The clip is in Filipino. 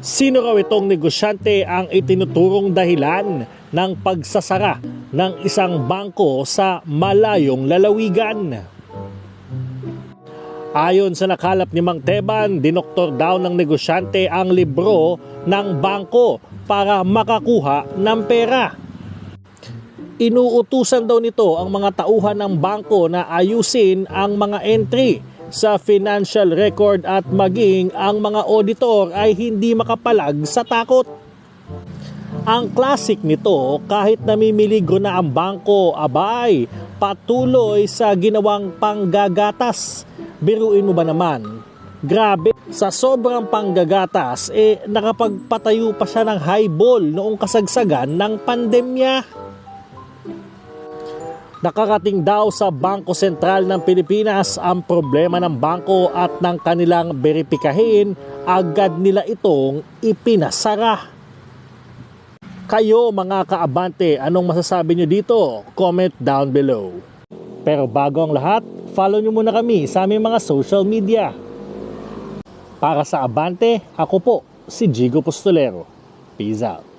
Sino raw itong negosyante ang itinuturong dahilan ng pagsasara ng isang bangko sa malayong lalawigan? Ayon sa nakalap ni Mang Teban, dinoktor daw ng negosyante ang libro ng bangko para makakuha ng pera. Inuutusan daw nito ang mga tauhan ng bangko na ayusin ang mga entry sa financial record at maging ang mga auditor ay hindi makapalag sa takot. Ang classic nito, kahit namimiligro na ang bangko, abay, patuloy sa ginawang panggagatas. Biruin mo ba naman? Grabe, sa sobrang panggagatas, eh nakapagpatayo pa siya ng highball noong kasagsagan ng pandemya. Nakarating daw sa Bangko Sentral ng Pilipinas ang problema ng bangko at ng kanilang beripikahin, agad nila itong ipinasara. Kayo mga kaabante, anong masasabi nyo dito? Comment down below. Pero bago ang lahat, follow nyo muna kami sa aming mga social media. Para sa Abante, ako po si Jigo Postolero. Peace out.